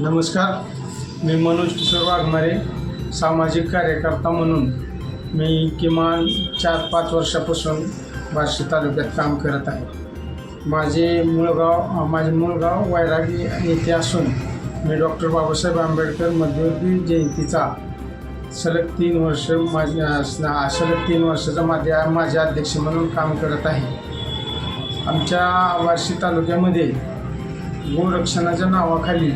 नमस्कार मी मनोज किशोर वाघमारे सामाजिक कार्यकर्ता म्हणून. मी किमान चार पाच वर्षापासून बार्शी तालुक्यात काम करत आहे. माझे मूळगाव माझे मूळगाव वैरागी येथे असून मी डॉक्टर बाबासाहेब आंबेडकर मध्यवर्ती जयंतीचा सलग तीन वर्ष माझ्या सलग तीन वर्षाचा माझ्या माझ्या अध्यक्ष म्हणून काम करत आहे. आमच्या वार्शी तालुक्यामध्ये गोरक्षणाच्या नावाखाली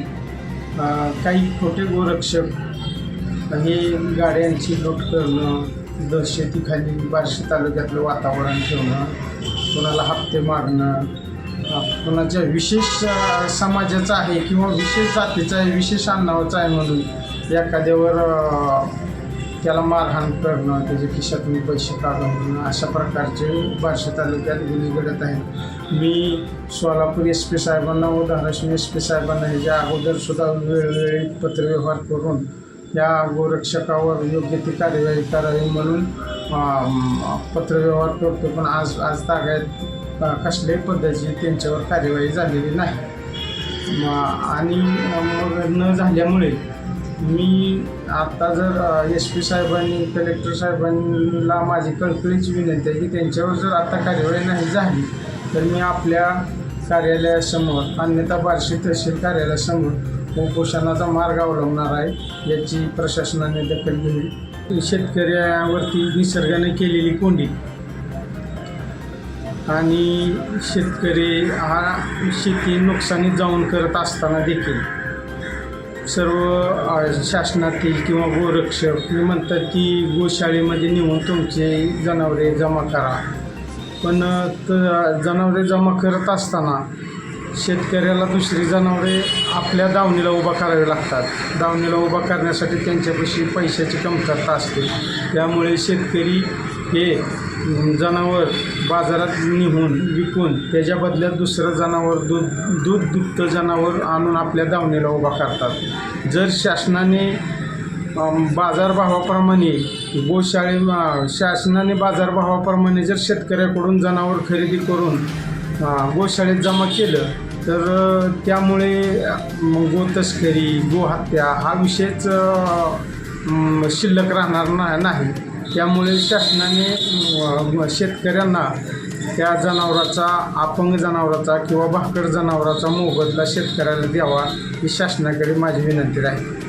काही खोटे गोरक्षक हे गाड्यांची लूट करणं दहशतीखाली बार्शी तालुक्यातलं वातावरण ठेवणं कोणाला हप्ते मारणं कोणाच्या विशेष समाजाचा आहे किंवा विशेष जातीचा आहे विशेष अन्नावाचा आहे म्हणून एखाद्यावर त्याला मारहाण करणं त्याच्या खिशातून पैसे काढून अशा प्रकारचे बार्शी तालुक्यात गुन्हे घडत आहेत. मी सोलापूर एस पी साहेबांना व धाराशिव एस पी साहेबांना ह्याच्या अगोदरसुद्धा वेळोवेळी पत्रव्यवहार करून या गोरक्षकावर योग्य ती कार्यवाही करावी म्हणून पत्रव्यवहार करतो. पण आज आज तागायत कसल्याही पद्धतीची त्यांच्यावर कार्यवाही झालेली नाही. आणि मग न झाल्यामुळे मी आता जर एस पी साहेबांनी कलेक्टर साहेबांना माझी कळकळीची विनंती आहे की त्यांच्यावर जर आता कार्यवाही नाही झाली तर मी आपल्या कार्यालयासमोर अन्यथा बार्शी तहसील कार्यालयासमोर उपोषणाचा मार्ग अवलंबणार आहे याची प्रशासनाने दखल घ्यावी. शेतकऱ्यावरती निसर्गाने केलेली कोंडी. आणि शेतकरी हा शेती नुकसानीत जाऊन करत असताना देखील सर्व शासनातील किंवा गोरक्षक हे म्हणतात की गोशाळेमध्ये नेऊन तुमचे जनावरे जमा करा. पण जनावरे जमा करत असताना शेतकऱ्याला दुसरी जनावरे आपल्या दावणीला उभा करावी लागतात. दावणीला उभा करण्यासाठी त्यांच्यापाशी पैशाची कमतरता असते. त्यामुळे शेतकरी हे जनावर बाजारात नेऊन विकून त्याच्या बदल्यात दुसरं जनावर दूध दूध दुभतं जनावर आणून आपल्या दावणीला उभा करतात. जर शासनाने बाजारभावाप्रमाणे गोशाळे शासनाने बाजारभावाप्रमाणे जर शेतकऱ्याकडून जनावर खरेदी करून गोशाळेत जमा केलं तर त्यामुळे गो तस्करी गोतस्करी गोहत्या हा विषयच शिल्लक राहणार ना नाही. त्यामुळे शासनाने शेतकऱ्यांना त्या जनावराचा अपंग जनावराचा किंवा भाकड जनावराचा मोबदला शेतकऱ्याला द्यावा ही शासनाकडे माझी विनंती राहील